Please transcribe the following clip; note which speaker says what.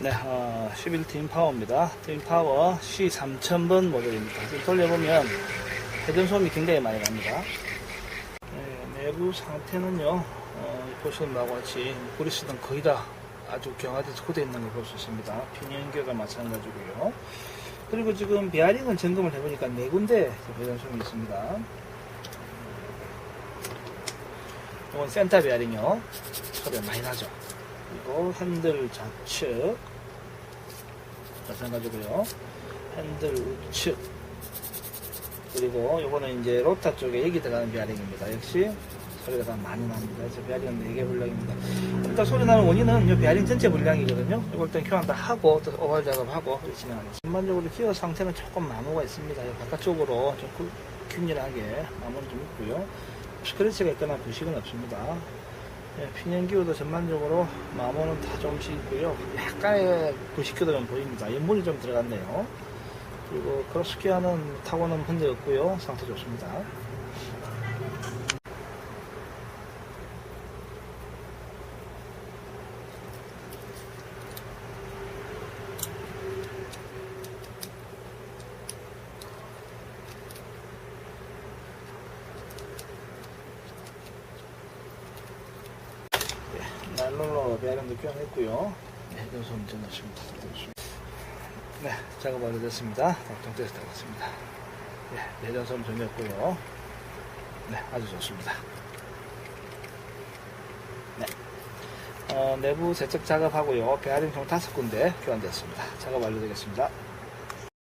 Speaker 1: 네, 어, 11팀 파워입니다. 팀 파워 C3000번 모델입니다. 지금 돌려보면 회전 소음이 굉장히 많이 납니다. 네, 내부 상태는요, 어, 보시는 바와 같이 브리스는 거의 다 아주 경화돼서 소되어 있는 걸 볼 수 있습니다. 핀연계가 마찬가지고요. 그리고 지금 베어링은 점검을 해보니까 네 군데 회전 소음이 있습니다. 이건 센터 베어링이요. 소리가 많이 나죠. 그리고 핸들 좌측 마찬가지고요. 핸들 우측 그리고 요거는 이제 로타 쪽에 여기 들어가는 베어링입니다. 역시 소리가 다 많이 납니다. 그래서 베어링은 4개 불량입니다. 일단 소리 나는 원인은 이 베어링 전체 불량이거든요. 이걸 일단 교환 다 하고 또 오발 작업하고 진행하겠습니다. 전반적으로 기어 상태는 조금 마모가 있습니다. 이 바깥쪽으로 좀 구- 균일하게 마모는 좀 있고요. 스크래치가 있거나 부식은 없습니다. 예, 피년기호도 전반적으로 마모는 다 좀씩 있고요. 약간의 부식기도 좀 보입니다. 연물이 좀 들어갔네요. 그리고 크로스키아는 타고는 문제 없고요. 상태 좋습니다. 날롤러 베어링도 교환했고요. 네, 해전소음 전했습니다. 네, 작업 완료됐습니다. 작동 테스트 해봤습니다. 네, 내전소음 전했고요. 네, 아주 좋습니다. 네. 어, 내부 세척 작업하고요. 베어링 총 다섯 군데 교환됐습니다. 작업 완료되겠습니다.